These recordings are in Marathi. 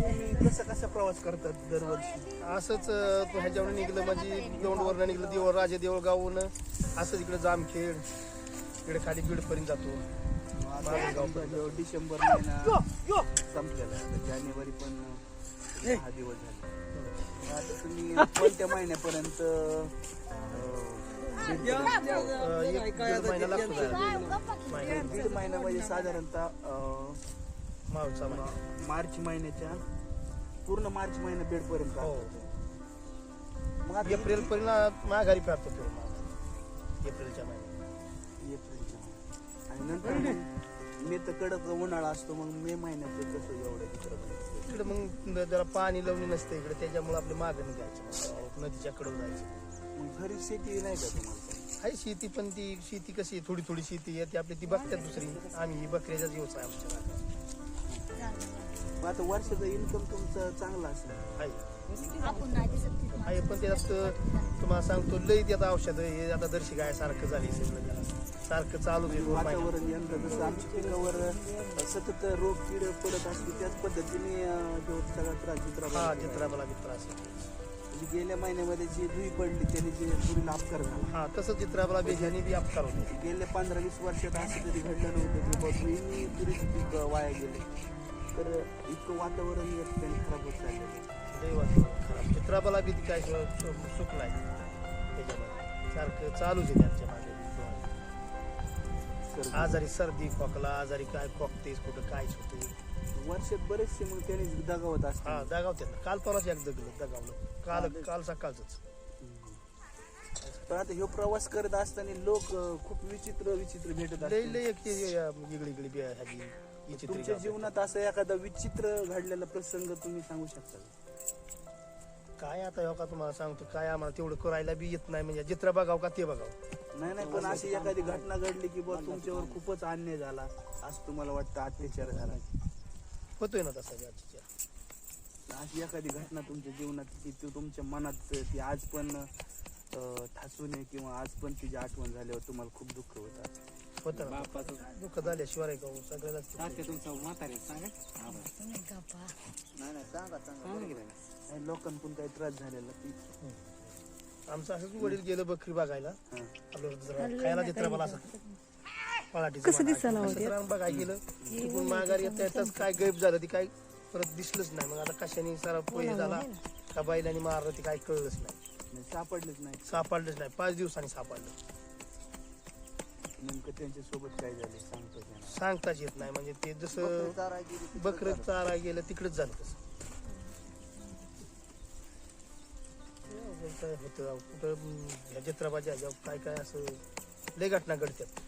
तुम्ही कसा कसा प्रवास करतात दरवर्षी? असंच अं, तो ह्याच्यावर निघलं म्हणजे दौंडवरनं निघलं देवळ राजे देवळ गावून असंच इकडे जामखेड इकडे खाली बीडपर्यंत जातो. जो डिसेंबर महिना संपलेला आहे. आता जानेवारी पण दहा दिवस झाले. आता तुम्ही कोणत्या महिन्यापर्यंत अं, अं, एक दीड महिना लागतो जायला. महिना दीड महिना म्हणजे साधारणतः अं, मावचा महिना मार्च महिन्याच्या पूर्ण मार्च महिना बेड पर्यंत हो. मग आता एप्रिल पर्यंत माघारी फिरून माघारी. एप्रिलच्या महिन्यात. एप्रिलच्या महिन्यात. आणि नंतर मग मे तर कडक उन्हाळा असतो मग मे महिन्यात ते कसं एवढं चित्र बनतं? इकडे? मग जरा पाणी लावणी नसते इकडे त्याच्यामुळे आपले मागं निघायचं. नदीच्या कडे जायचं. मग घरी शेती नाही का तुम्हाला? आहे शेती पण ती शेती कशी आहे? थोडी थोडी शेती आहे ती आपली ती बघतात दुसरी. आम्ही ही बकऱ्याचाच व्यवसाय आमच्या. मग आता वर्षाचा इन्कम तुमचं चांगला असेल. आहे. आपण नाही दिसत तिथं. आहे पण त्याच्यात तुम्हाला सांगतो लई त्यात औषध हे आता दर्शी गाय सारखं झाली सगळं त्याला. सारखं चालू आहे दोन महिने वातावरण यंत्र जसं आमच्या पिकावर सतत रोग किड पडत असते त्याच पद्धतीने अं, जो सगळा त्रास हा चित्रा मला बी त्रास आहे. म्हणजे गेल्या महिन्यामध्ये जी धुई पडली त्याने जे पुरीला अपकार झाला. हा तसं चित्राला बेजानी बी अपकार होते. गेल्या पंधरा वीस वर्षात असं कधी घडलं नव्हतं की बघ मी पुरीचे पीक वाया गेले. तर इतकं वातावरण या ठिकाणी खराब होत चाललेलं आहे. लई वातावरण खराब चित्राला बी ती काय सुकलाय त्याच्यामध्ये सारखं चालूच आहे त्यांच्या मागे. आजारी सर्दी खोकला आजारी काय खोकतेस कुठं कायच होते वर्षात बरेचसे मग त्याने दगावत हा असतात दगावते काल परवाच एक दगलं दगावलं काल काल सकाळच पण आता ह्यो प्रवास करत असताना लोक खूप विचित्र विचित्र भेटत लई लई एक इगळी बी ह्याची तुमच्या. जीवनात असं एखादा विचित्र घडलेला प्रसंग तुम्ही सांगू शकता काय आता हो का तुम्हाला सांगतो काय आम्हाला तेवढं करायला बी येत नाही म्हणजे जित्रा बघाव का ते बघाव? नाही नाही पण अशी एखादी घटना घडली की बुवा तुमच्यावर खूपच अन्याय झाला असं तुम्हाला वाटतं अत्याचार झाला? होतोय ना तसा बी आजच्या अशी एखादी घटना तुमच्या जीवनात की ती तुमच्या मनात ती आज पण अं, ठासून आहे किंवा आज पण तिची आठवण झाल्यावर तुम्हाला खूप दुःख होतात होतं ना दुःख झाल्याशिवाय का हो, सगळ्यालाच. काही लोकांकडून काही त्रास झालेला ती आमचं असंच वडील गेलं बकरी बघायला. हा. आपलं जरा. खायला देत मला असं. पळाटीचं कसं म्हणा. दिसायला असं तर आम्ही बघायला गेलं तिकडून माघारी येता येताच काय गैप झालं ती काय परत दिसलंच नाही. मग आता कशाने सारा पोहे झाला? का बैलाने मारलं ते काय कळलंच नाही. नाही, सापडलेच नाही. सापडलंच नाही. पाच दिवसांनी सापडलं. नेमकं त्यांच्यासोबत काय झाले? सांगतो त्यांना सांगताच येत नाही. म्हणजे ते जसं बकर चारा. गेलं तिकडेच झालं तसं. काय होतं राव, कुठं अं, ह्या जत्राबाजी ह्याच्यावर काय काय असं लय घटना घडतात.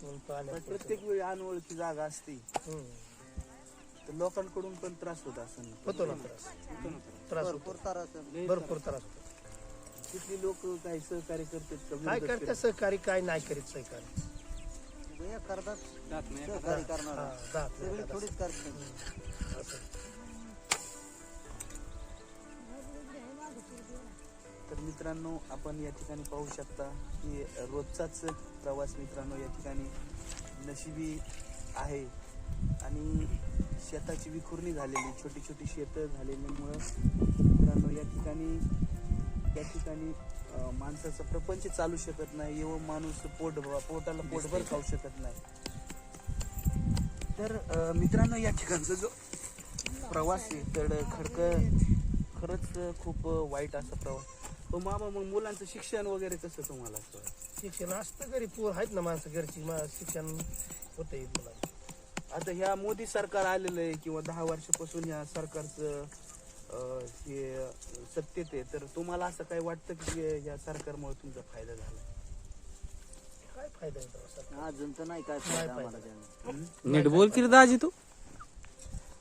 म्हणून पाण्यात पडतं. प्रत्येक वेळी अनोळखी जागा असते. हम्म. तर लोकांकडून पण त्रास होत असं होतो ना त्रास. त्रास होतो. भरपूर त्रास होतो. तिथली लोक काही सहकार्य करतात का? काय करतात सहकारी काय नाही करीत सहकारी. करतात? हा, जात नाही. एखादा. असं. तर मित्रांनो आपण या ठिकाणी पाहू शकता की रोजचाच प्रवास मित्रांनो या ठिकाणी नशिबी आहे. आणि शेताची विखुरणी झालेली छोटी छोटी शेतं झालेल्यामुळं मित्रांनो या ठिकाणी त्या ठिकाणी माणसाचा प्रपंच चालू शकत नाही एवढं माणूस पोट पोटाला पोटभर खाऊ शकत नाही. तर मित्रांनो या ठिकाणचा जो प्रवास आहे तर खडकं खरंच खूप वाईट असा प्रवास. पण मामा मग मुलांचं शिक्षण वगैरे कसं तुम्हाला शिक्षण असतं घरी पोर आहेत ना माणसं घरची मा- शिक्षण होतं मुलांचं. आता ह्या मोदी सरकार आलेलं आहे किंवा दहा वर्षापासून या सरकारचं अं, हे सत्तेत आहे तर तुम्हाला असं काही वाटतं की या सरकारमुळे तुमचा फायदा झाला? काय फायदा आहे तेव्हा सरकार? अजून तर नाही काय फायदा आम्हाला नीट बोल की रे दाजी तू.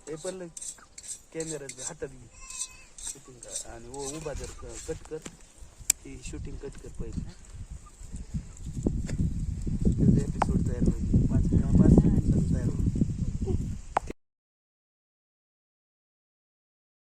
हे पण कॅमेरा हातात घे. शूटिंग कर. आणि उ- उभा जर कट कर. ती शूटिंग कट कर पहिले.